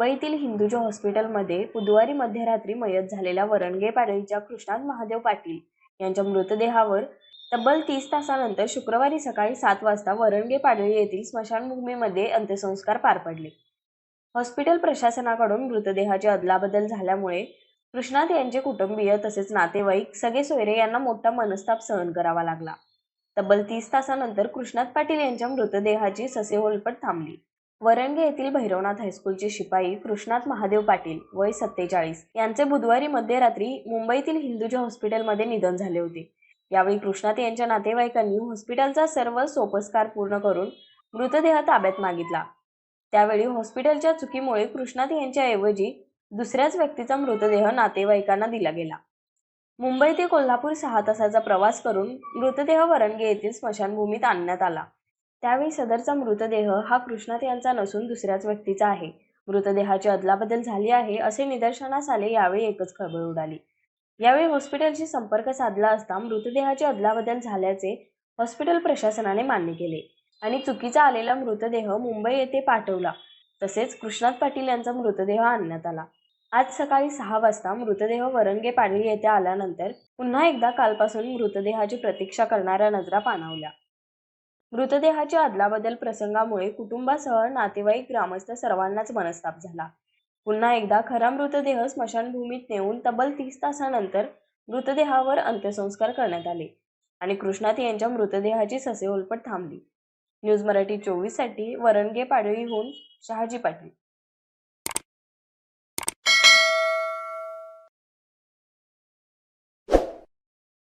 मुंबईतील हिंदुजा हॉस्पिटलमध्ये बुधवारी मध्यरात्री मयत झालेल्या वरणगे पाडळीच्या कृष्णात महादेव पाटील यांच्या मृतदेहावर तब्बल तीस तासानंतर शुक्रवारी सकाळी सात वाजता वरणगे पाडळी येथील स्मशानभूमीमध्ये अंत्यसंस्कार पार पडले. हॉस्पिटल प्रशासनाकडून मृतदेहाची अदलाबदल झाल्यामुळे कृष्णात यांचे कुटुंबीय तसेच नातेवाईक सगळे सोयरे यांना मोठा मनस्ताप सहन करावा लागला. तब्बल तीस तासानंतर कृष्णात पाटील यांच्या मृतदेहाची ससेहोलपट थांबली. वरणगे येथील भैरवनाथ हायस्कूलचे शिपाई कृष्णात महादेव पाटील वय सत्तेचाळीस. यांचे बुधवारी मध्यरात्री मुंबईतील हिंदुजा हॉस्पिटलमध्ये निधन झाले होते. यावेळी कृष्णात यांच्या नातेवाईकांनी हॉस्पिटलचा सर्व सोपस्कार पूर्ण करून मृतदेह ताब्यात मागितला. त्यावेळी हॉस्पिटलच्या चुकीमुळे कृष्णात यांच्या ऐवजी दुसऱ्याच व्यक्तीचा मृतदेह नातेवाईकांना दिला गेला. मुंबई ते कोल्हापूर सहा तासाचा प्रवास करून मृतदेह वरणगे येथील स्मशानभूमीत आणण्यात आला. त्यावेळी सदरचा मृतदेह हा कृष्णात यांचा नसून दुसऱ्याच व्यक्तीचा आहे. मृतदेहाची अदलाबदल झाली आहे असे निदर्शनास आले यावेळी एकच खळबळ उडाली. यावेळी हॉस्पिटलशी संपर्क साधला असता मृतदेहाची अदलाबदल झाल्याचे हॉस्पिटल प्रशासनाने मान्य केले आणि चुकीचा आलेला मृतदेह मुंबई येथे पाठवला. तसेच कृष्णात पाटील यांचा मृतदेह आणण्यात आला. आज सकाळी सहा वाजता मृतदेह वरणगे पाडळी येथे आल्यानंतर पुन्हा एकदा कालपासून मृतदेहाची प्रतीक्षा करणाऱ्या नजरा पाणावल्या. मृतदेहाच्या अदलाबदल प्रसंगामुळे कुटुंबासह नातेवाईक ग्रामस्थ सर्वांनाच मनस्ताप झाला. पुन्हा एकदा खरा मृतदेह स्मशानभूमीत नेऊन तब्बल तीस तासानंतर मृतदेहावर अंत्यसंस्कार करण्यात आले आणि कृष्णात यांच्या मृतदेहाची ससेहोलपट थांबली. न्यूज मराठी चोवीससाठी वरणगे पाडळीहून शहाजी पाटील.